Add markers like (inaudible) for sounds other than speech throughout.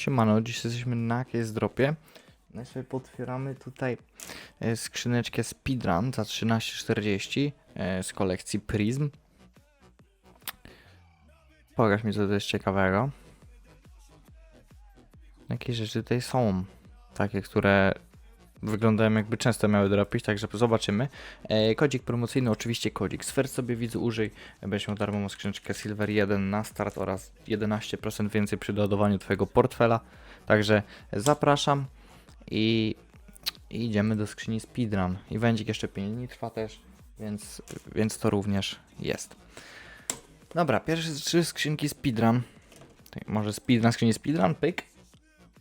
Siemano, dziś jesteśmy na Case Dropie. No i sobie potwieramy tutaj e, skrzyneczkę Speedrun za 13,40 e, z kolekcji Prism. Pokaż mi co to jest ciekawego. Jakie rzeczy tutaj są. Takie, które wyglądają jakby często miały dropić, także zobaczymy. E, kodzik promocyjny, oczywiście kodzik Sfer sobie widzę użyj. Będziesz miał darmową skrzyneczkę Silver 1 na start oraz 11% więcej przy doładowaniu Twojego portfela. Także zapraszam i i idziemy do skrzyni Speedrun. I wędzik jeszcze 5 dni trwa też, więc, więc to również jest. Dobra, pierwsze trzy skrzynki Speedrun. Tak, Może speedrun, skrzyni Speedrun, pyk.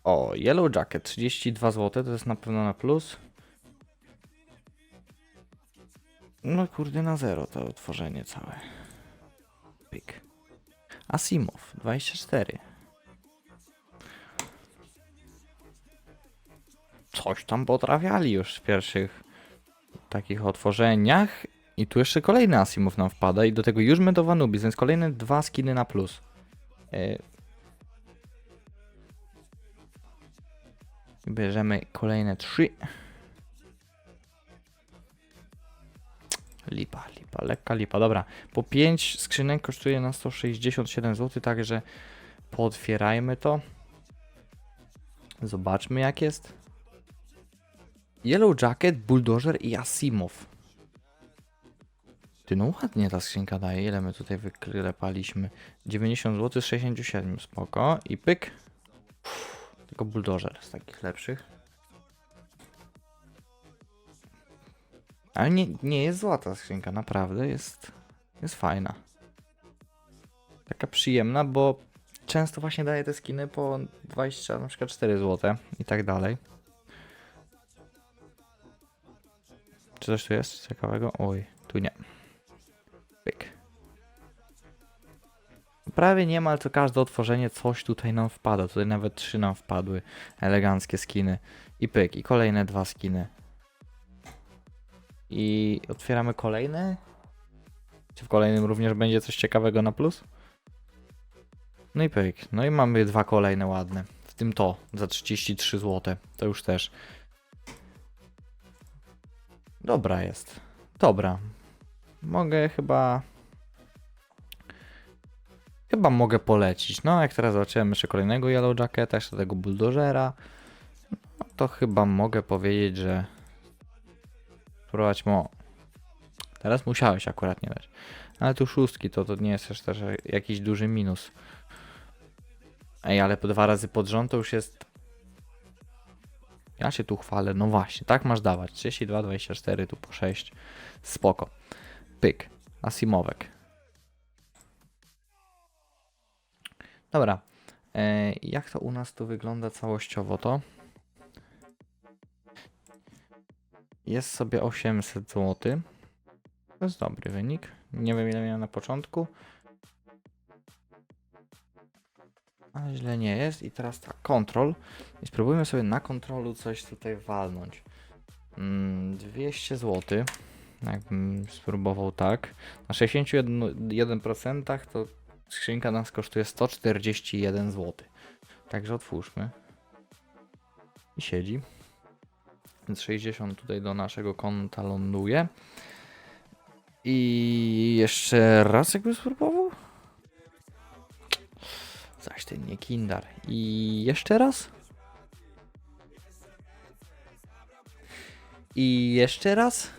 O, Yellow Jacket, 32 zł, to jest na pewno na plus. No kurde, na zero to otworzenie całe. Pyk. Asimov, 24. Coś tam potrafiali już w pierwszych takich otworzeniach. I tu jeszcze kolejny Asimov nam wpada i do tego już Medowa Nubis, więc kolejne dwa skiny na plus. Bierzemy kolejne trzy. Lipa, lipa, lekka lipa. Dobra, po 5 skrzynek kosztuje nas 167 zł, także pootwierajmy to. Zobaczmy jak jest. Yellow Jacket, Bulldozer i Asimov. Ty no ładnie ta skrzynka daje. Ile my tutaj wyklepaliśmy? 90 zł z 67, spoko. I pyk. Tylko Bulldozer z takich lepszych. Ale nie, nie jest zła ta skrzynka, naprawdę jest, jest fajna. Taka przyjemna, bo często właśnie daje te skiny po 20, na przykład 4 zł i tak dalej. Czy coś tu jest ciekawego? Oj, tu nie. Prawie niemal co każde otworzenie coś tutaj nam wpada. Tutaj nawet trzy nam wpadły. Eleganckie skiny. I pyk. I kolejne dwa skiny. I otwieramy kolejne. Czy w kolejnym również będzie coś ciekawego na plus? No i pyk. No i mamy dwa kolejne ładne. W tym to za 33 zł. To już też. Dobra jest. Dobra. Mogę chyba. Chyba mogę polecić. No, jak teraz zobaczyłem jeszcze kolejnego Yellow Jacketa, jeszcze tego Bulldozera, no to chyba mogę powiedzieć, że spróbować mo. Teraz musiałeś akurat nie dać. Ale tu szóstki to, to nie jest też, też jakiś duży minus. Ej, ale po dwa razy pod rząd to już jest ja się tu chwalę, no właśnie, tak masz dawać. 32, 24, tu po 6. Spoko. Pyk. Asimowek. Dobra. E, jak to u nas tu wygląda całościowo to? Jest sobie 800 zł. To jest dobry wynik. Nie wiem ile miałem na początku. Ale źle nie jest. I teraz tak, kontrol. I spróbujmy sobie na kontrolu coś tutaj walnąć. Mm, 200 zł. Jakbym spróbował tak. Na 61% to skrzynka nas kosztuje 141 zł. Także otwórzmy. I siedzi. Więc 60 tutaj do naszego konta ląduje. I jeszcze raz jakby spróbował. Zaś ten nie kindar. I jeszcze raz. I jeszcze raz.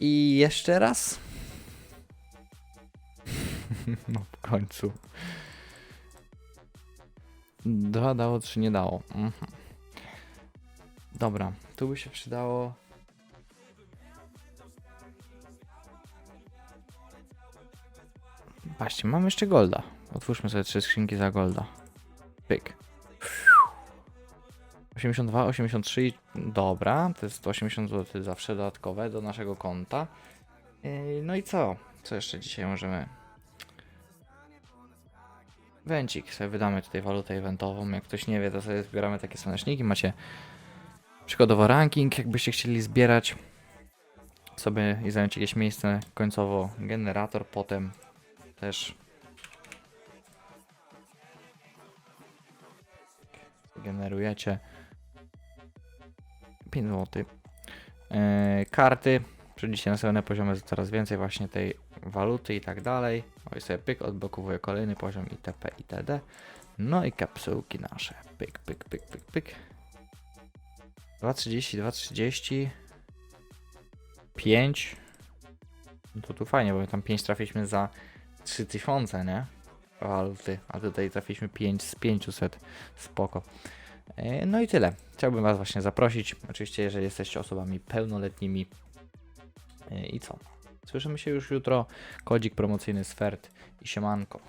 I jeszcze raz. (laughs) No w końcu. Dwa dało, trzy nie dało. Mhm. Dobra, tu by się przydało. Właśnie, mam jeszcze golda. Otwórzmy sobie trzy skrzynki za golda. Pyk. 82, 83, i- dobra, to jest 80 zł zawsze dodatkowe do naszego konta. No i co? Co jeszcze dzisiaj możemy? węcik sobie wydamy tutaj walutę eventową. Jak ktoś nie wie, to sobie zbieramy takie słoneczniki. Macie przykładowo ranking, jakbyście chcieli zbierać sobie i zająć jakieś miejsce. Końcowo generator, potem też generujecie 5 zł. Yy, karty, przejdziecie na następne poziomy, coraz więcej właśnie tej waluty i tak dalej. Oj sobie pyk, odblokowuje kolejny poziom itp. itd. No i kapsułki nasze. Pyk, pyk, pyk, pyk, pyk. 2,30, 2,30. 5. No to tu fajnie, bo tam 5 trafiliśmy za 3000, nie? Waluty, a tutaj trafiliśmy 5 z 500. Spoko. E, No i tyle. Chciałbym Was właśnie zaprosić. Oczywiście, jeżeli jesteście osobami pełnoletnimi. E, I co? Słyszymy się już jutro. Kodzik promocyjny z Fert i siemanko.